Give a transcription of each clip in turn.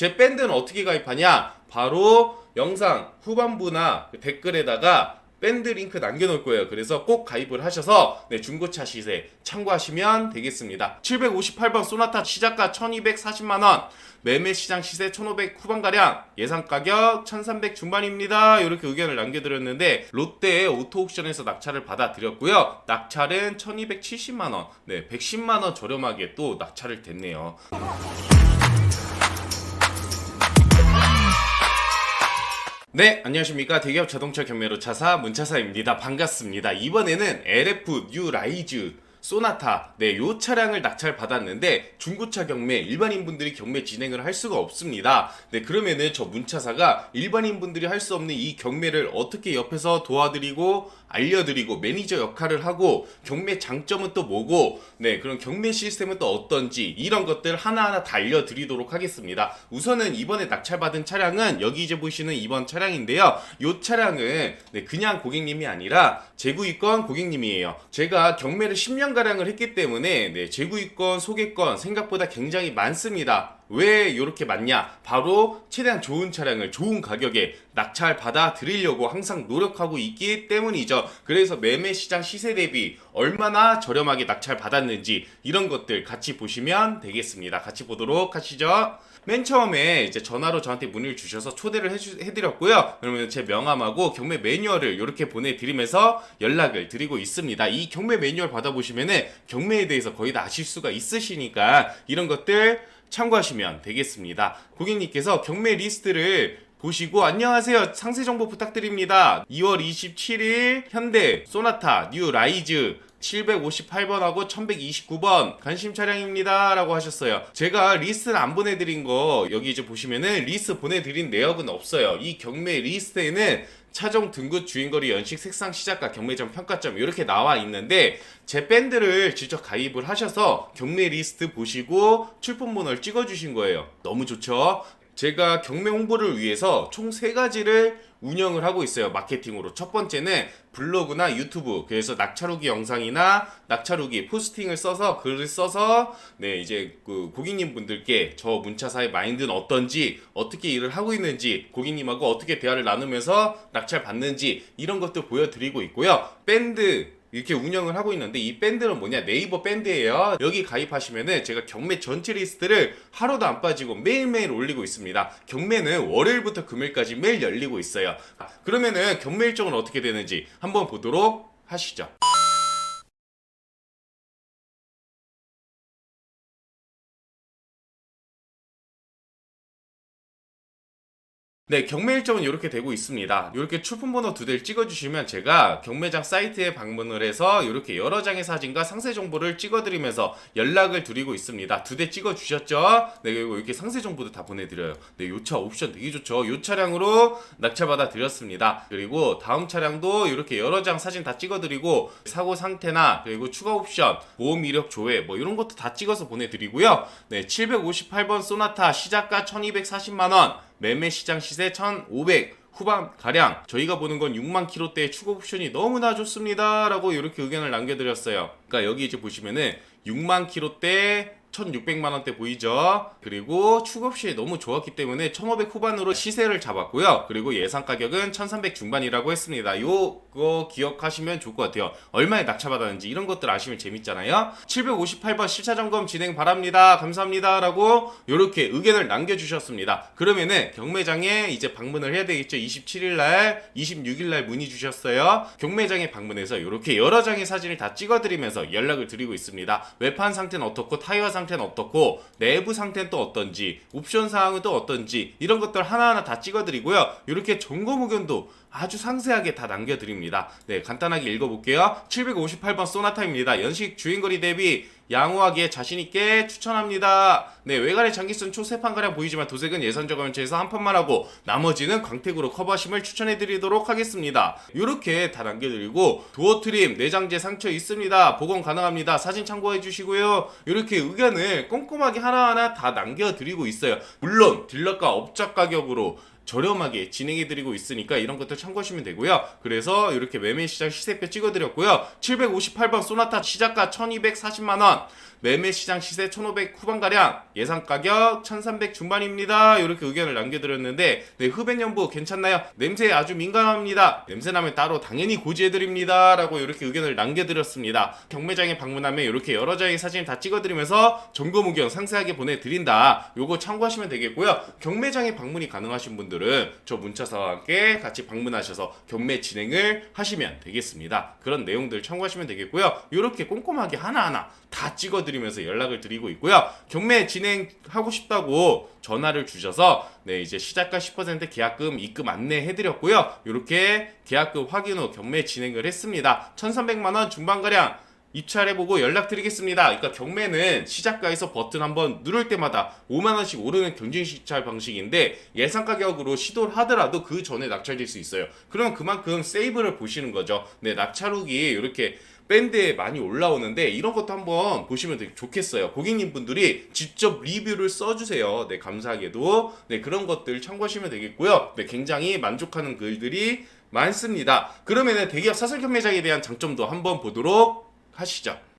제 밴드는 어떻게 가입하냐? 바로 영상 후반부나 그 댓글에다가 밴드 링크 남겨놓을 거예요. 그래서 꼭 가입을 하셔서 네, 중고차 시세 참고하시면 되겠습니다. 758번 소나타 시작가 1240만 원, 매매 시장 시세 1500 후반가량, 예상 가격 1300 중반입니다. 이렇게 의견을 남겨드렸는데 롯데 오토 옥션에서 낙찰을 받아드렸고요. 낙찰은 1270만 원, 네, 110만 원 저렴하게 또 낙찰을 됐네요. 네, 안녕하십니까. 대기업 자동차 경매로 차사 문차사입니다. 반갑습니다. 이번에는 LF 뉴 라이즈 소나타 네, 요 차량을 낙찰 받았는데 중고차 경매 일반인 분들이 경매 진행을 할 수가 없습니다. 네, 그러면은 저 문차사가 일반인 분들이 할 수 없는 이 경매를 어떻게 옆에서 도와드리고 알려드리고 매니저 역할을 하고 경매 장점은 또 뭐고 네, 그런 경매 시스템은 또 어떤지 이런 것들 하나하나 다 알려드리도록 하겠습니다. 우선은 이번에 낙찰받은 차량은 여기 이제 보시는 이번 차량인데요. 이 차량은 네, 그냥 고객님이 아니라 재구입권 고객님이에요. 제가 경매를 10년 가량을 했기 때문에 네, 재구입권 소개권 생각보다 굉장히 많습니다. 왜 이렇게 많냐? 바로 최대한 좋은 차량을 좋은 가격에 낙찰 받아 드리려고 항상 노력하고 있기 때문이죠. 그래서 매매 시장 시세 대비 얼마나 저렴하게 낙찰 받았는지 이런 것들 같이 보시면 되겠습니다. 같이 보도록 하시죠. 맨 처음에 이제 전화로 저한테 문의를 주셔서 초대를 해주, 해드렸고요. 그러면 제 명함하고 경매 매뉴얼을 이렇게 보내드리면서 연락을 드리고 있습니다. 이 경매 매뉴얼 받아보시면은 경매에 대해서 거의 다 아실 수가 있으시니까 이런 것들 참고하시면 되겠습니다. 고객님께서 경매 리스트를 보시고 안녕하세요. 상세 정보 부탁드립니다. 2월 27일 현대 소나타 뉴 라이즈 758번하고 1129번 관심 차량입니다. 라고 하셨어요. 제가 리스트를 안 보내드린 거 여기 이제 보시면은 리스트 보내드린 내역은 없어요. 이 경매 리스트에는 차종 등급 주행거리 연식 색상 시작가 경매점 평가점 이렇게 나와 있는데 제 밴드를 직접 가입을 하셔서 경매 리스트 보시고 출품 번호를 찍어 주신 거예요. 너무 좋죠? 제가 경매 홍보를 위해서 총세 가지를 운영을 하고 있어요. 마케팅으로. 첫 번째는 블로그나 유튜브. 그래서 낙찰후기 영상이나 낙찰후기 포스팅을 써서 글을 써서 네, 이제 그 고객님 분들께 저 문차사의 마인드는 어떤지, 어떻게 일을 하고 있는지, 고객님하고 어떻게 대화를 나누면서 낙찰 받는지 이런 것들 보여드리고 있고요. 밴드 이렇게 운영을 하고 있는데 이 밴드는 뭐냐? 네이버 밴드예요. 여기 가입하시면은 제가 경매 전체 리스트를 하루도 안 빠지고 매일매일 올리고 있습니다. 경매는 월요일부터 금요일까지 매일 열리고 있어요. 그러면은 경매 일정은 어떻게 되는지 한번 보도록 하시죠 네, 경매 일정은 이렇게 되고 있습니다. 이렇게 출품 번호 두 대를 찍어주시면 제가 경매장 사이트에 방문을 해서 이렇게 여러 장의 사진과 상세 정보를 찍어드리면서 연락을 드리고 있습니다. 두 대 찍어주셨죠? 네, 그리고 이렇게 상세 정보도 다 보내드려요. 네, 요 차 옵션 되게 좋죠? 요 차량으로 낙찰받아 드렸습니다. 그리고 다음 차량도 이렇게 여러 장 사진 다 찍어드리고 사고 상태나 그리고 추가 옵션, 보험 이력 조회 뭐 이런 것도 다 찍어서 보내드리고요. 네, 758번 소나타 시작가 1240만원 매매 시장 시세 1,500 후반 가량 저희가 보는 건 6만 킬로대의 추가 옵션이 너무나 좋습니다라고 이렇게 의견을 남겨드렸어요. 그러니까 여기 이제 보시면은 6만 킬로대 1,600만 원대 보이죠? 그리고 추급시 너무 좋았기 때문에 1,500 후반으로 시세를 잡았고요. 그리고 예상 가격은 1,300 중반이라고 했습니다. 요거 기억하시면 좋을 것 같아요. 얼마에 낙찰받았는지 이런 것들 아시면 재밌잖아요. 758번 실차 점검 진행 바랍니다. 감사합니다라고 이렇게 의견을 남겨 주셨습니다. 그러면은 경매장에 이제 방문을 해야 되겠죠. 27일 날, 26일 날 문의 주셨어요. 경매장에 방문해서 이렇게 여러 장의 사진을 다 찍어 드리면서 연락을 드리고 있습니다. 외판 상태는 어떻고 타이어 상태 상태는 어떻고 내부 상태는 또 어떤지 옵션 사항은 또 어떤지 이런 것들 하나하나 다 찍어드리고요. 이렇게 점검 의견도 아주 상세하게 다 남겨드립니다. 네, 간단하게 읽어볼게요. 758번 소나타입니다. 연식 주행거리 대비 양호하게 자신있게 추천합니다. 네, 외관의 장기선 초세판가량 보이지만 도색은 예선적 원체에서 한 판만 하고 나머지는 광택으로 커버하심을 추천해드리도록 하겠습니다. 이렇게 다 남겨드리고 도어 트림, 내장재 상처 있습니다. 복원 가능합니다. 사진 참고해주시고요. 이렇게 의견을 꼼꼼하게 하나하나 다 남겨드리고 있어요. 물론 딜러가 업적 가격으로 저렴하게 진행해드리고 있으니까 이런 것들 참고하시면 되고요. 그래서 이렇게 매매 시장 시세표 찍어드렸고요. 758번 소나타 시작가 1240만원, 매매 시장 시세 1500 후반가량, 예상 가격 1300 중반입니다. 이렇게 의견을 남겨드렸는데, 네, 흡연 연부 괜찮나요? 냄새에 아주 민감합니다. 냄새나면 따로 당연히 고지해드립니다. 라고 이렇게 의견을 남겨드렸습니다. 경매장에 방문하면 이렇게 여러 장의 사진 다 찍어드리면서 점검 의견 상세하게 보내드린다. 요거 참고하시면 되겠고요. 경매장에 방문이 가능하신 분들 은 저 문자사와 함께 같이 방문하셔서 경매 진행을 하시면 되겠습니다. 그런 내용들 참고하시면 되겠고요. 이렇게 꼼꼼하게 하나하나 다 찍어드리면서 연락을 드리고 있고요. 경매 진행하고 싶다고 전화를 주셔서 네 이제 시작가 10% 계약금 입금 안내해드렸고요. 이렇게 계약금 확인 후 경매 진행을 했습니다. 1,300만 원 중반가량 입찰해보고 연락드리겠습니다. 그러니까 경매는 시작가에서 버튼 한번 누를 때마다 5만 원씩 오르는 경쟁 시찰 방식인데 예상 가격으로 시도를 하더라도 그 전에 낙찰될 수 있어요. 그러면 그만큼 세이브를 보시는 거죠. 네, 낙찰욱이 이렇게 밴드에 많이 올라오는데 이런 것도 한번 보시면 되게 좋겠어요. 고객님 분들이 직접 리뷰를 써주세요. 네, 감사하게도 네 그런 것들 참고하시면 되겠고요. 네, 굉장히 만족하는 글들이 많습니다. 그러면은 대기업 사설 경매장에 대한 장점도 한번 보도록 하시죠.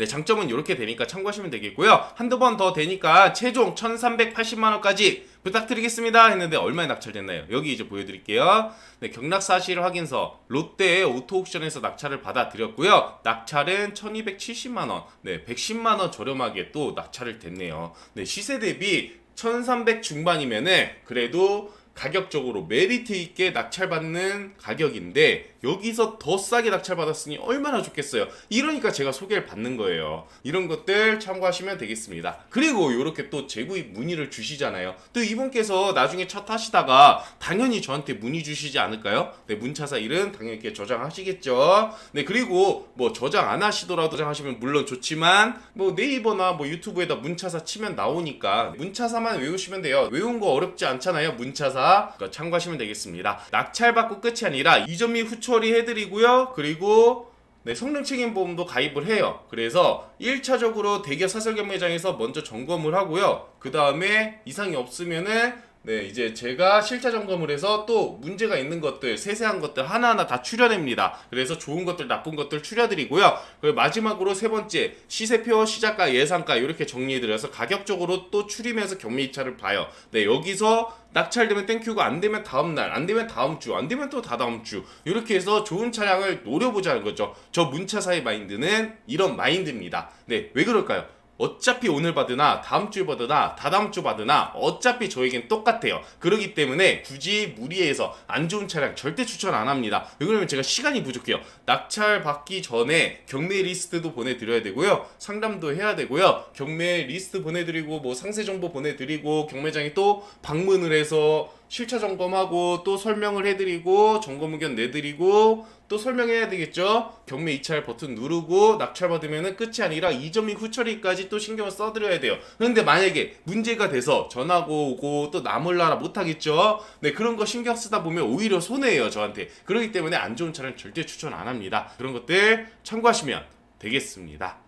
네, 장점은 이렇게 되니까 참고하시면 되겠고요. 한두 번 더 되니까 최종 1380만 원까지 부탁드리겠습니다 했는데 얼마에 낙찰됐나요? 여기 이제 보여드릴게요. 네, 경락 사실 확인서 롯데 오토옥션에서 낙찰을 받아들였고요. 낙찰은 1270만 원. 네, 110만 원 저렴하게 또 낙찰을 됐네요. 네, 시세 대비 1300 중반이면은 그래도 가격적으로 메리트 있게 낙찰받는 가격인데 여기서 더 싸게 낙찰받았으니 얼마나 좋겠어요. 이러니까 제가 소개를 받는 거예요. 이런 것들 참고하시면 되겠습니다. 그리고 이렇게 또 재구입 문의를 주시잖아요. 또 이분께서 나중에 차 타시다가 당연히 저한테 문의 주시지 않을까요? 네, 문차사 일은 당연히 이렇게 저장하시겠죠. 네, 그리고 뭐 저장 안 하시더라도 저장하시면 물론 좋지만 뭐 네이버나 뭐 유튜브에다 문차사 치면 나오니까 문차사만 외우시면 돼요. 외운 거 어렵지 않잖아요. 문차사. 그거 참고하시면 되겠습니다. 낙찰받고 끝이 아니라 및 후처리 해드리고요. 그리고 네, 성능 책임 보험도 가입을 해요. 그래서 1차적으로 대기업 사설 경매장에서 먼저 점검을 하고요. 그 다음에 이상이 없으면은 네, 이제 제가 실차 점검을 해서 또 문제가 있는 것들, 세세한 것들 하나하나 다 추려냅니다. 그래서 좋은 것들, 나쁜 것들 추려드리고요. 그리고 마지막으로 세 번째, 시세표, 시작가, 예상가 이렇게 정리해드려서 가격적으로 또 추리면서 경매 입찰을 봐요. 네, 여기서 낙찰되면 땡큐고 안 되면 다음 날, 안 되면 다음 주, 안 되면 또 다다음 주 이렇게 해서 좋은 차량을 노려보자는 거죠. 저 문차사의 마인드는 이런 마인드입니다. 네, 왜 그럴까요? 어차피 오늘 받으나 다음 주에 받으나 다다음 주 받으나 어차피 저에겐 똑같아요. 그러기 때문에 굳이 무리해서 안 좋은 차량 절대 추천 안 합니다. 왜 그러면 제가 시간이 부족해요. 낙찰 받기 전에 경매 리스트도 보내드려야 되고요. 상담도 해야 되고요. 경매 리스트 보내드리고 뭐 상세 정보 보내드리고 경매장에 또 방문을 해서 실차 점검하고 또 설명을 해드리고 점검 의견 내드리고 또 설명해야 되겠죠. 경매 이찰 버튼 누르고 낙찰 받으면은 끝이 아니라 이점 및 후처리까지 또 신경을 써드려야 돼요. 그런데 만약에 문제가 돼서 전화고 오고 또 나몰라라 못하겠죠. 네 그런 거 신경 쓰다 보면 오히려 손해예요 저한테. 그렇기 때문에 안 좋은 차량 절대 추천 안 합니다. 그런 것들 참고하시면 되겠습니다.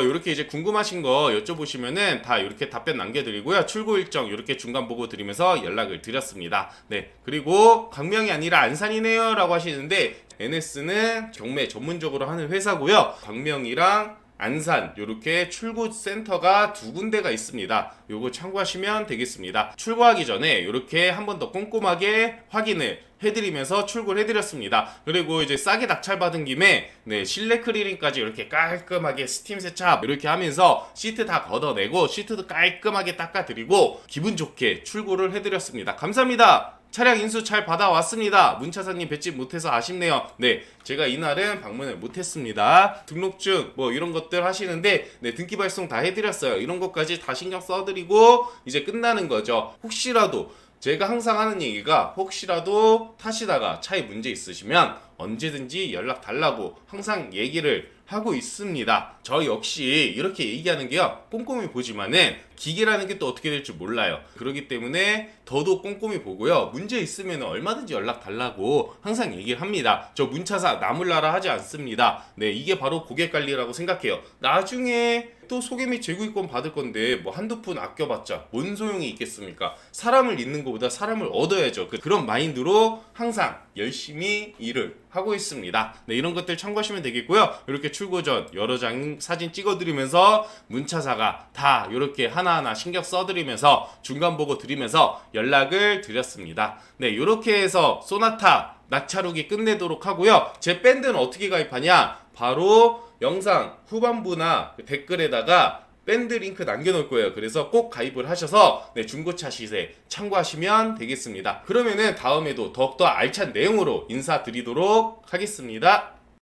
이렇게 이제 궁금하신 거 여쭤보시면은 다 이렇게 답변 남겨드리고요. 출고 일정 이렇게 중간 보고 드리면서 연락을 드렸습니다. 네. 그리고 광명이 아니라 안산이네요 라고 하시는데 NS는 경매 전문적으로 하는 회사고요. 광명이랑 안산 이렇게 출고 센터가 두 군데가 있습니다. 요거 참고하시면 되겠습니다. 출고하기 전에 이렇게 한 번 더 꼼꼼하게 확인을 해드리면서 출고를 해드렸습니다. 그리고 이제 싸게 낙찰받은 김에 네, 실내 클리닝까지 이렇게 깔끔하게 스팀 세차 이렇게 하면서 시트 다 걷어내고 시트도 깔끔하게 닦아드리고 기분 좋게 출고를 해드렸습니다. 감사합니다. 차량 인수 잘 받아왔습니다. 문차사님 뵙지 못해서 아쉽네요. 네, 제가 이날은 방문을 못했습니다. 등록증 뭐 이런 것들 하시는데 네, 등기 발송 다 해드렸어요. 이런 것까지 다 신경 써드리고 이제 끝나는 거죠. 혹시라도 제가 항상 하는 얘기가 혹시라도 타시다가 차에 문제 있으시면 언제든지 연락 달라고 항상 얘기를 하고 있습니다. 저 역시 이렇게 얘기하는 게요. 꼼꼼히 보지만은 기계라는 게 또 어떻게 될지 몰라요. 그렇기 때문에 더더욱 꼼꼼히 보고요. 문제 있으면 얼마든지 연락 달라고 항상 얘기를 합니다. 저 문차사 나물나라 하지 않습니다. 네, 이게 바로 고객 관리라고 생각해요. 나중에 또 소개 및 재구입권 받을 건데 뭐 한두 푼 아껴봤자 뭔 소용이 있겠습니까? 사람을 잇는 것보다 사람을 얻어야죠. 그- 그런 마인드로 항상 열심히 일을 하고 있습니다. 네, 이런 것들 참고하시면 되겠고요. 이렇게 출고 전 여러 장 사진 찍어드리면서 문차사가 다 이렇게 하나하나 신경 써드리면서 중간 보고 드리면서 연락을 드렸습니다. 네, 이렇게 해서 소나타 낙차룩이 끝내도록 하고요. 제 밴드는 어떻게 가입하냐? 바로 영상 후반부나 댓글에다가 밴드 링크 남겨놓을 거예요. 그래서 꼭 가입을 하셔서 네, 중고차 시세 참고하시면 되겠습니다. 그러면은 다음에도 더욱더 알찬 내용으로 인사드리도록 하겠습니다.